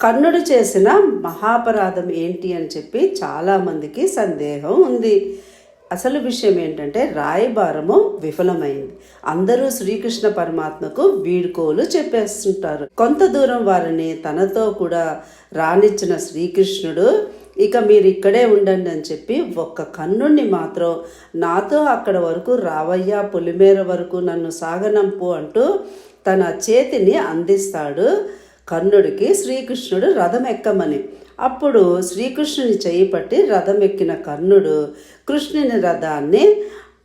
కర్ణుడు చేసిన మహాపరాధం ఏంటి అని చెప్పి చాలామందికి సందేహం ఉంది. అసలు విషయం ఏంటంటే రాయబారము విఫలమైంది. అందరూ శ్రీకృష్ణ పరమాత్మకు వీడుకోలు చెప్పేస్తుంటారు. కొంత దూరం వారిని తనతో కూడా రానిచ్చిన శ్రీకృష్ణుడు ఇక మీరు ఇక్కడే ఉండండి అని చెప్పి ఒక్క కన్నుణ్ణి మాత్రం నాతో అక్కడ వరకు రావయ్యా పులిమేర వరకు నన్ను సాగనంపు అంటూ తన చేతిని అందిస్తాడు. కర్ణుడికి శ్రీకృష్ణుడు రథం ఎక్కమని అప్పుడు శ్రీకృష్ణుని చేయి పట్టి రథం ఎక్కిన కర్ణుడు కృష్ణుని రథాన్ని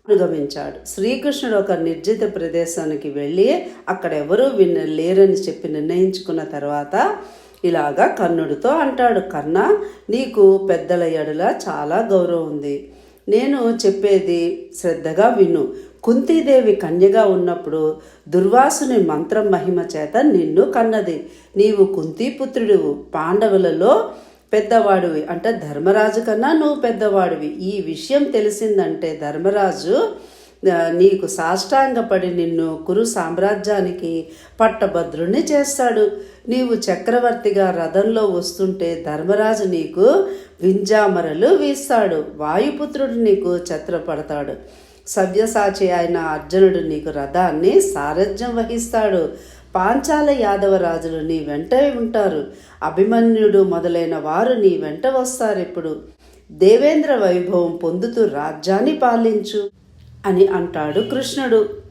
అనుగమించాడు. శ్రీకృష్ణుడు ఒక నిర్జిత ప్రదేశానికి వెళ్ళి అక్కడ ఎవరూ విన్న లేరని చెప్పి నిర్ణయించుకున్న తర్వాత ఇలాగా కర్ణుడితో అంటాడు కర్ణ నీకు పెద్దల ఎడల చాలా గౌరవం ఉంది. నేను చెప్పేది శ్రద్ధగా విను. కుంతీదేవి కన్యగా ఉన్నప్పుడు దుర్వాసుని మంత్రం మహిమ చేత నిన్ను కన్నది. నీవు కుంతీపుత్రుడు పాండవులలో పెద్దవాడివి అంటే ధర్మరాజు కన్నా నువ్వు పెద్దవాడివి. ఈ విషయం తెలిసిందంటే ధర్మరాజు నీకు సాష్టాంగపడి నిన్ను కురు సామ్రాజ్యానికి పట్టభద్రుణ్ణి చేస్తాడు. నీవు చక్రవర్తిగా రథంలో వస్తుంటే ధర్మరాజు నీకు వింజామరలు వీస్తాడు. వాయుపుత్రుడు నీకు ఛత్రపడతాడు. సవ్యసాచి అయిన అర్జునుడు నీకు రథాన్ని సారథ్యం వహిస్తాడు. పాంచాల యాదవ రాజులు నీ వెంట ఉంటారు. అభిమన్యుడు మొదలైన వారు నీ వెంట వస్తారు ఇప్పుడు దేవేంద్ర వైభవం పొందుతూ రాజ్యాన్ని పాలించు అని అంటాడు కృష్ణుడు.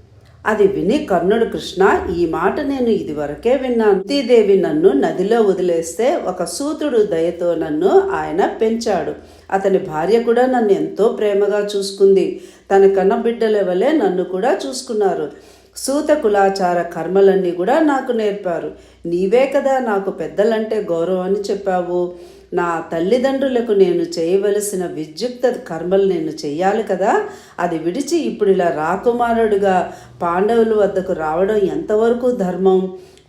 అది విని కర్ణుడు కృష్ణ ఈ మాట నేను ఇదివరకే విన్నాను. సతీదేవి నన్ను నదిలో వదిలేస్తే ఒక సూతుడు దయతో నన్ను ఆయన పెంచాడు. అతని భార్య కూడా నన్ను ఎంతో ప్రేమగా చూసుకుంది. తన కన్న బిడ్డల వలె నన్ను కూడా చూసుకున్నారు. సూత కులాచార కర్మలన్నీ కూడా నాకు నేర్పారు. నీవే కదా నాకు పెద్దలంటే గౌరవం అని చెప్పావు. నా తల్లిదండ్రులకు నేను చేయవలసిన విద్యుక్త కర్మలు నేను చెయ్యాలి కదా. అది విడిచి ఇప్పుడు ఇలా రాకుమారుడిగా పాండవుల వద్దకు రావడం ఎంతవరకు ధర్మం?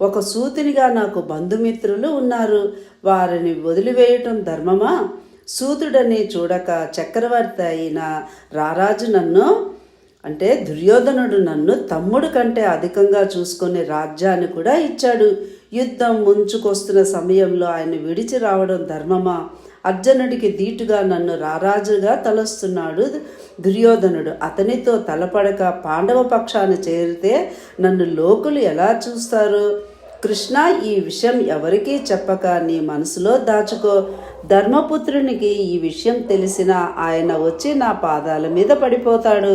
ఒక సూతునిగా నాకు బంధుమిత్రులు ఉన్నారు. వారిని వదిలివేయటం ధర్మమా? సూతుడని చూడక చక్రవర్తి అయిన రారాజు నన్ను అంటే దుర్యోధనుడు నన్ను తమ్ముడు కంటే అధికంగా చూసుకునే రాజ్యాన్ని కూడా ఇచ్చాడు. యుద్ధం ముంచుకొస్తున్న సమయంలో ఆయన విడిచి రావడం ధర్మమా? అర్జునుడికి ధీటుగా నన్ను రారాజుగా తలస్తున్నాడు దుర్యోధనుడు. అతనితో తలపడక పాండవ పక్షాన్ని చేరితే నన్ను లోకులు ఎలా చూస్తారు? కృష్ణ ఈ విషయం ఎవరికీ చెప్పక నీ మనసులో దాచుకో. ధర్మపుత్రునికి ఈ విషయం తెలిసిన ఆయన వచ్చి నా పాదాల మీద పడిపోతాడు.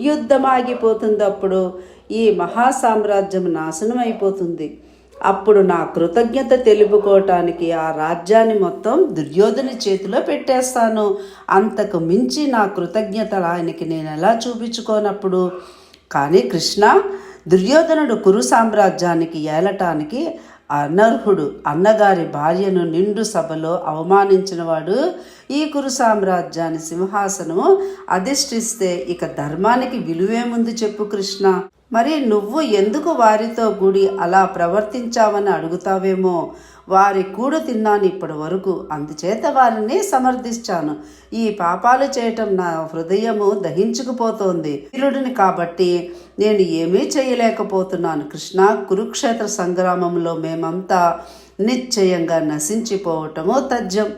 యుద్ధం ఆగిపోతుంది అప్పుడు ఈ మహాసామ్రాజ్యం నాశనం అయిపోతుంది అప్పుడు నా కృతజ్ఞత తెలుపుకోవటానికి ఆ రాజ్యాన్ని మొత్తం దుర్యోధని చేతిలో పెట్టేస్తాను. అంతకు మించి నా కృతజ్ఞత ఆయనకి నేను ఎలా చూపించుకోనప్పుడు? కానీ కృష్ణ దుర్యోధనుడు కురు సామ్రాజ్యానికి ఏలటానికి అనర్హుడు. అన్నగారి భార్యను నిండు సభలో అవమానించినవాడు ఈ కురు సామ్రాజ్యాన్ని సింహాసనము అధిష్ఠిస్తే ఇక ధర్మానికి విలువేముంది చెప్పు కృష్ణ. మరి నువ్వు ఎందుకు వారితో గుడి అలా ప్రవర్తించావని అడుగుతావేమో? వారి కూడు తిన్నాను ఇప్పటి వరకు. అందుచేత వారిని సమర్థించాను. ఈ పాపాలు చేయటం నా హృదయము దహించుకుపోతోంది. వీరుడిని కాబట్టి నేను ఏమీ చేయలేకపోతున్నాను. కృష్ణ కురుక్షేత్ర సంగ్రామంలో మేమంతా నిశ్చయంగా నశించిపోవటము తథ్యం.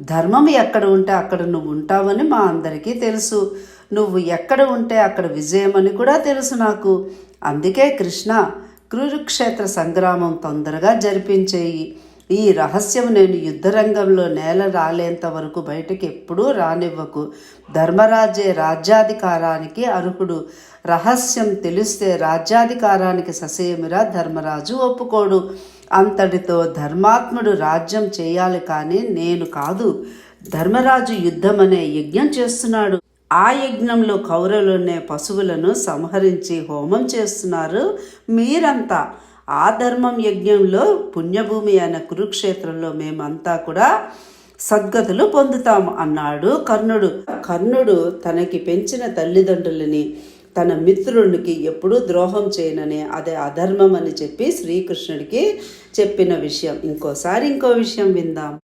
ధర్మం ఎక్కడ ఉంటే అక్కడ నువ్వు ఉంటావని మా అందరికీ తెలుసు. నువ్వు ఎక్కడ ఉంటే అక్కడ విజయం అని కూడా తెలుసు నాకు. అందుకే కృష్ణ కురుక్షేత్ర సంగ్రామం తొందరగా జరిపించేయి. ఈ రహస్యం నేను యుద్ధరంగంలో నేల రాలేంత వరకు బయటకు ఎప్పుడూ రానివ్వకు. ధర్మరాజే రాజ్యాధికారానికి అర్హుడు. రహస్యం తెలిస్తే రాజ్యాధికారానికి ససేమిరా ధర్మరాజు ఒప్పుకోడు. అంతటితో ధర్మాత్ముడు రాజ్యం చేయాలి కానీ నేను కాదు. ధర్మరాజు యుద్ధం అనే యజ్ఞం చేస్తున్నాడు. ఆ యజ్ఞంలో కౌరవులనే పశువులను సంహరించి హోమం చేస్తున్నారు. మీరంతా ఆ ధర్మం యజ్ఞంలో పుణ్యభూమి అయిన కురుక్షేత్రంలో మేమంతా కూడా సద్గతులు పొందుతాము అన్నాడు కర్ణుడు. కర్ణుడు తనకి పెంచిన తల్లిదండ్రులని తన మిత్రునికి ఎప్పుడూ ద్రోహం చేయనని అదే అధర్మం అని చెప్పి శ్రీకృష్ణుడికి చెప్పిన విషయం. ఇంకోసారి ఇంకో విషయం విందాం.